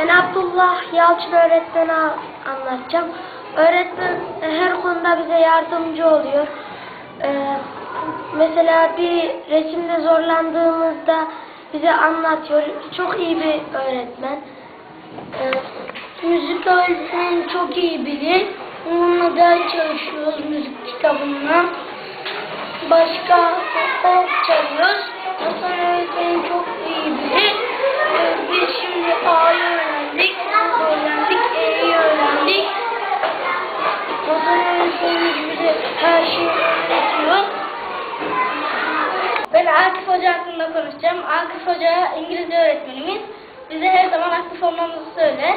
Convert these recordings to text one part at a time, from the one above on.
Ben Abdullah Yalçın öğretmeni anlatacağım. Öğretmen her konuda bize yardımcı oluyor. Ee, mesela bir resimde zorlandığımızda bize anlatıyor. Çok iyi bir öğretmen. Ee, müzik öğretmeni çok iyi bilir. Onunla da çalışıyoruz müzik kitabından. Başka o çalıyoruz. Hasan öğretmenim çok iyi bilir. Ee, biz şimdi A'yı Akif Hoca İngilizce öğretmenimiz. Bize her zaman aktif olmamızı söyler.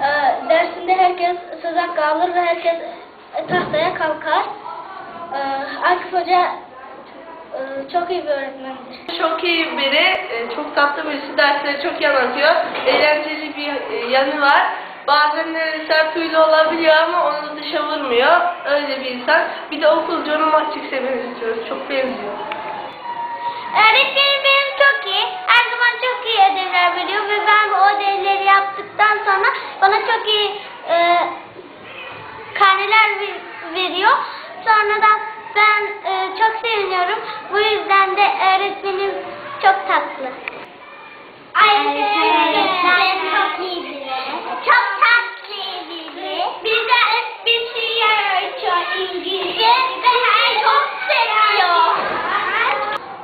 Ee, dersinde herkes söz hakkı alır ve herkes e, tahtaya kalkar. Ee, Akif Hoca e, çok iyi bir öğretmendir. Çok iyi biri, e, çok tatlı birisi, dersleri çok iyi anlatıyor. Eğlenceli bir e, yanı var. Bazen de sert huylu olabiliyor ama onu da dışa vurmuyor. Öyle bir insan. Bir de okulcu onu Matrix'e benziyoruz. Çok benziyor. Öğretmenim bana çok iyi e, karneler ver- veriyor. Sonra da ben e, çok seviniyorum. Bu yüzden de öğretmenim çok tatlı. Öğretmenim çok iyi biri. Çok tatlı biri. Bize bir şey öğretiyor İngilizce ve her çok seviyor.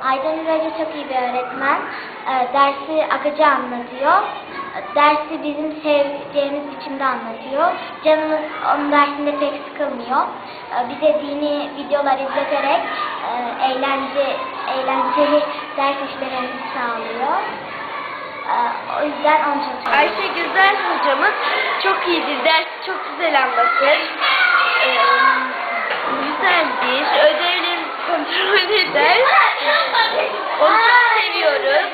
Aydan Hoca çok iyi bir öğretmen. Ee, dersi akıcı anlatıyor. Dersi bizim seveceğimiz biçimde anlatıyor. Canımız onun dersinde pek sıkılmıyor. Ee, bize dini videolar izleterek e, eğlence, eğlenceli ders işlememizi sağlıyor. Ee, o yüzden onu çok seviyorum. Ayşe Güzel hocamız çok iyidir. Dersi çok güzel anlatır. Ee, güzeldir. Ödevlerimizi kontrol eder. Onu çok seviyoruz.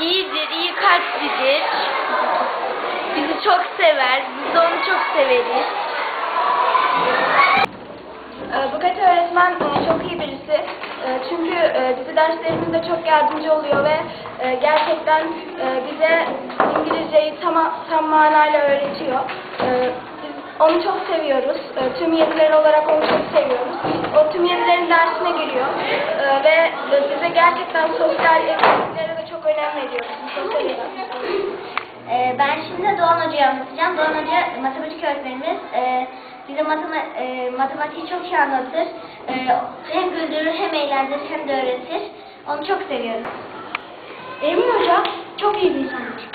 İyidir, iyi kalplidir. Çok sever. Biz de onu çok severiz. Ee, Buket öğretmen e, çok iyi birisi. E, Çünkü e, bize derslerimizde çok yardımcı oluyor ve e, gerçekten e, bize İngilizceyi tam, tam manayla öğretiyor. E, Biz onu çok seviyoruz. E, Tüm yediler olarak onu çok seviyoruz. O tüm yedilerin dersine giriyor. E, Ve bize gerçekten sosyal etkinliklere de çok önem veriyor. Sosyal. Ee, ben şimdi Doğan Hoca'yı anlatacağım. Doğan Hoca matematik öğretmenimiz. Ee, bize matema e, matematiği çok iyi anlatır. Ee, hem güldürür hem eğlendirir hem de öğretir. Onu çok seviyorum. Emin Hoca çok iyi bir insandır.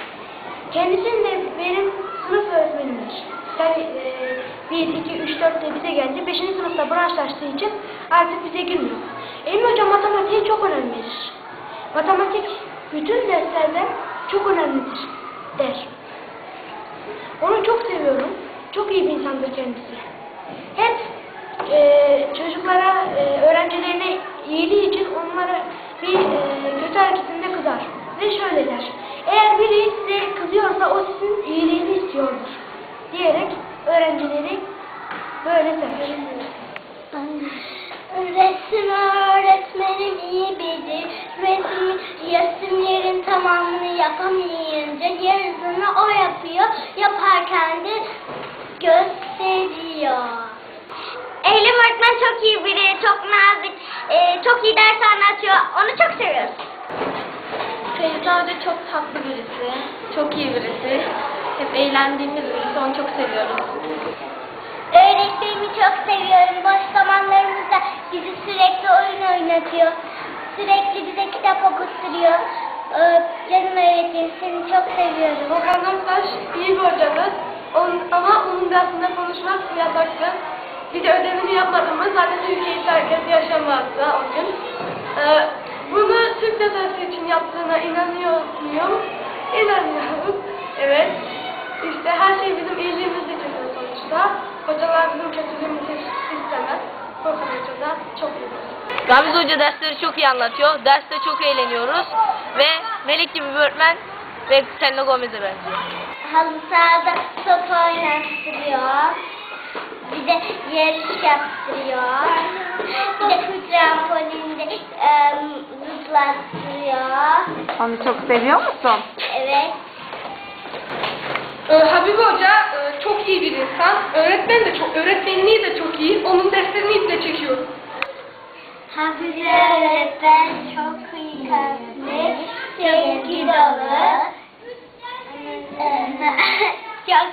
Kendisinin de benim sınıf öğretmenimdir. Yani e, 1, 2, 3, 4 de bize geldi. 5. sınıfta branşlaştığı için artık bize girmiyor. Emin Hoca matematiğe çok önem. Matematik bütün derslerde çok önemlidir der. Onu çok seviyorum. Çok iyi bir insandır kendisi. Hep e, çocuklara, e, öğrencilerine iyiliği için onlara bir e, kötü hareketinde kızar. Ve şöyle der. Eğer biri size kızıyorsa o sizin iyiliğini istiyordur. Diyerek öğrencileri böyle sever. Resim öğretmenim iyi biri. Resim, resimlerin tamamını yapamayınca yarısını o yapıyor. Yaparken de gösteriyor. Eylem öğretmen çok iyi biri, çok nazik, e, çok iyi ders anlatıyor. Onu çok seviyoruz. Feyza Hoca çok tatlı birisi. Çok iyi birisi. Hep eğlendiğimiz birisi. Onu çok seviyoruz. Öğretmenimi çok seviyorum. Boş zamanlarımızda bizi sürekli oyun oynatıyor. Sürekli bize kitap okutturuyor. Ee, canım öğretmenim seni çok seviyorum. Volkan Demirtaş iyi bir hocamız. Ama onun dersinde konuşmak yasaktı. Bir de ödevini yapmadığımız zaten Türkiye'yi herkes yaşamazdı o gün. Ee, bunu Türk yazarısı için yaptığına inanıyor muyum? İnanıyorum. Evet. İşte her şey bizim iyiliğimiz için sonuçta. Hocalar bizim kötülüğümüzü istemez. Volkan Hoca da çok iyi birisi. Ramiz Hoca dersleri çok iyi anlatıyor. Derste çok eğleniyoruz. Ve Melek gibi bir öğretmen ve Selena Gomez'e benziyor. Halı sahada top oynattırıyor. Bir de yarış yaptırıyor. Bir de trambolinde e, zıplattırıyor. Onu çok seviyor musun? Evet. Ee, Habib Hoca e, çok iyi bir insan. Öğretmen de çok, öğretmenliği de çok iyi. Onun derslerini iple çekiyor. Hafize öğretmen çok iyi kalpli, sevgi dolu. çok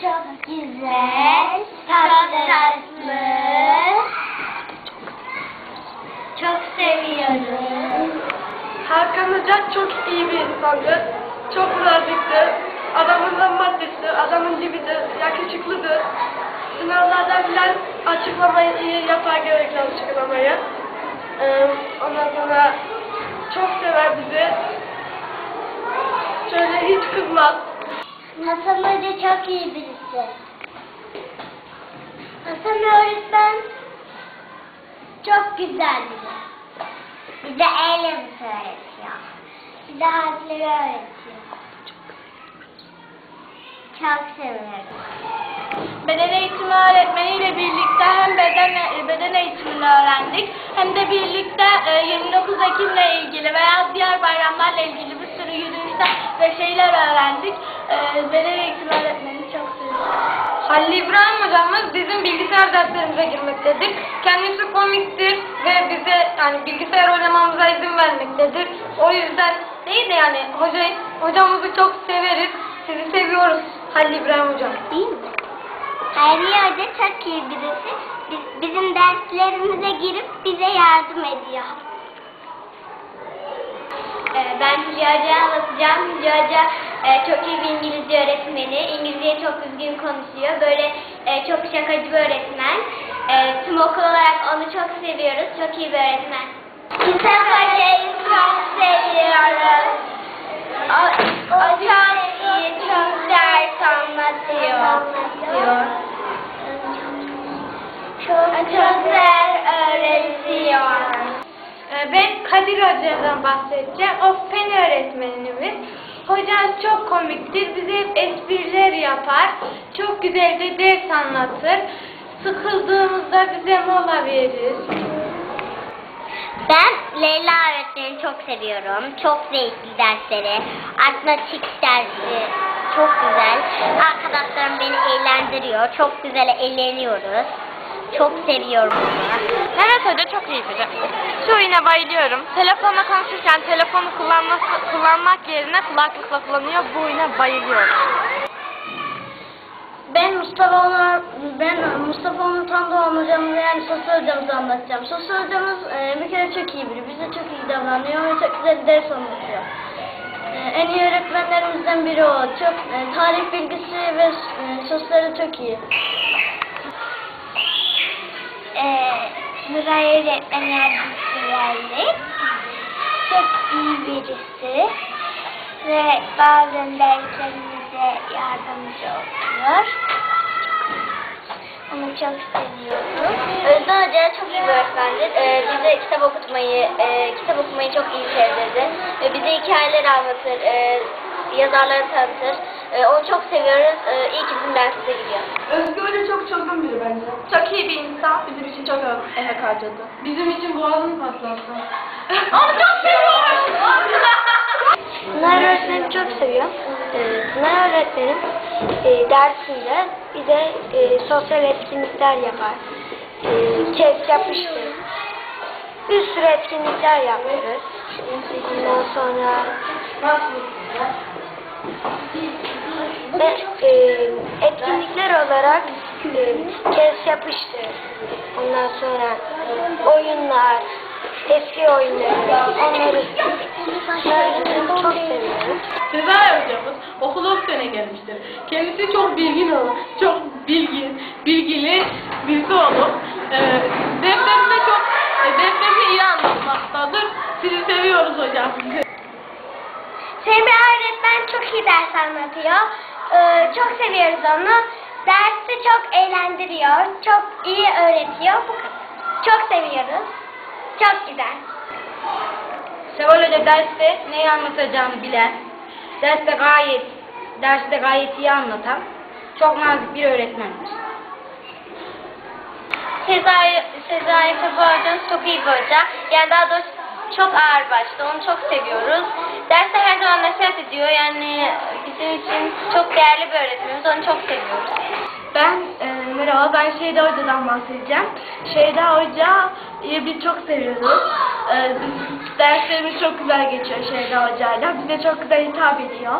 çok güzel, tatlı. Çok seviyorum. Hakan Hoca çok iyi bir insandı. Çok nazikti. Adamın maddesi, adamın dibidir, yakışıklıdır. Sınavlarda filan açıklamayı yapar gereken açıklamayı. Ee, ondan sonra çok sever bizi. Şöyle hiç kızmaz. Hasan Hoca çok iyi birisi. Hasan öğretmen çok güzel biri. Bize eylemi öğretiyor. Bize harfleri öğretiyor. Çok seviyorum. Beden eğitimi öğretmeniyle birlikte hem beden beden eğitimini öğrendik hem de birlikte e, 29 Ekim'le ilgili veya diğer bayramlarla ilgili bir sürü yürüyüşler ve şeyler öğrendik. E, Beden eğitimi öğretmenini çok seviyorum. Halil İbrahim hocamız bizim bilgisayar derslerimize girmektedir. Kendisi komiktir ve bize yani bilgisayar oynamamıza izin vermektedir. O yüzden değil de yani hocayı, hocamızı çok severiz. Sizi seviyoruz Halil İbrahim hocam. Değil mi? Hayriye Hoca çok iyi birisi. Biz- bizim derslerimize girip bize yardım ediyor. Ee, Ben Hülya Hoca'yı anlatacağım. Hülya Hoca e, çok iyi bir İngilizce öğretmeni. İngilizceyi çok düzgün konuşuyor. Böyle e, çok şakacı bir öğretmen. E, Tüm okul olarak onu çok seviyoruz. Çok iyi bir öğretmen. Kitap Hoca'yı çok seviyoruz. O, o çok anlatıyor. Çok güzel öğretiyor. Ee, Ben Kadir Hoca'dan bahsedeceğim. O fen öğretmenimiz. Hocam çok komiktir. Bize hep espriler yapar. Çok güzel de ders anlatır. Sıkıldığımızda bize mola verir. Ben Leyla öğretmeni çok seviyorum. Çok zevkli dersleri. Matematik dersi çok güzel. Arkadaşlarım beni eğlendiriyor. Çok güzel eğleniyoruz. Çok seviyorum onu. Mehmet Hoca çok iyi biri. Şu oyuna bayılıyorum. Telefonla konuşurken telefonu kullanması, kullanmak yerine kulaklıkla kullanıyor. Bu oyuna bayılıyorum. Ben Mustafa Onur, ben Mustafa Onur Tandoğan hocamızı yani sosyal hocamızı anlatacağım. Sosyal hocamız e, bir kere çok iyi biri. Bize çok iyi davranıyor ve çok güzel ders anlatıyor. E, en iyi öğretmenlerimizden biri o. Çok e, tarih bilgisi ve e, sosyali çok iyi. Ee, Nuray öğretmen yardımcısı geldi. Çok iyi birisi. Ve bazen derslerimize yardımcı oluyor. Onu çok seviyorum. Özden Hoca çok iyi bir öğretmendir. Ee, bize kitap okutmayı, e, kitap okumayı çok iyi sevdirdi. E, bize hikayeler anlatır, e, yazarları tanıtır. E, onu çok seviyoruz. E, iyi ki bizim dersimize gidiyor. Özgür Hoca çok çılgın biri bence. Çok iyi bir insan. Bizim için çok emek harcadı. Bizim için boğazını patlattı. Onu çok seviyoruz. Pınar öğretmeni çok seviyorum. Ee, Pınar öğretmenim e, dersinde bize e, sosyal etkinlikler yapar. E, kes yapıştır. Bir sürü etkinlikler yapıyoruz. Ondan sonra ve e, etkinlikler olarak e, kes yapıştır. Ondan sonra oyunlar, eski oyunları, onları çok seviyorum. Sezai hocamız okula o sene gelmiştir. Kendisi çok bilgin olup, çok bilgin, bilgili birisi olup, e, derslerinde çok, e, derslerini iyi anlatmaktadır. Sizi seviyoruz hocam. Semih öğretmen çok iyi ders anlatıyor. Ee, çok seviyoruz onu. Dersi çok eğlendiriyor. Çok iyi öğretiyor. Bu kadar. Çok seviyoruz. Çok güzel. Seval Hoca derste neyi anlatacağını bilen, derste gayet, derste gayet iyi anlatan, çok nazik bir öğretmendir. Sezai, Sezai hocamız çok iyi bir hoca. Yani daha doğrusu çok ağır başlı. Onu çok seviyoruz. Derste her zaman nasihat ediyor. Yani bizim için çok değerli bir öğretmenimiz. Onu çok seviyoruz. Ben e, merhaba ben Şeyda Hoca'dan bahsedeceğim. Şeyda Hoca'yı biz çok seviyoruz. E, biz, derslerimiz çok güzel geçiyor Şeyda Hoca'yla. Bize çok güzel hitap ediyor.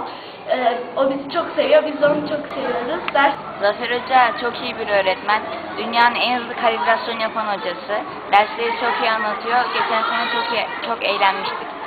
E, o bizi çok seviyor. Biz onu çok seviyoruz. Ders Zafer Hoca çok iyi bir öğretmen. Dünyanın en hızlı kalibrasyon yapan hocası. Dersleri çok iyi anlatıyor. Geçen sene çok iyi- çok eğlenmiştik.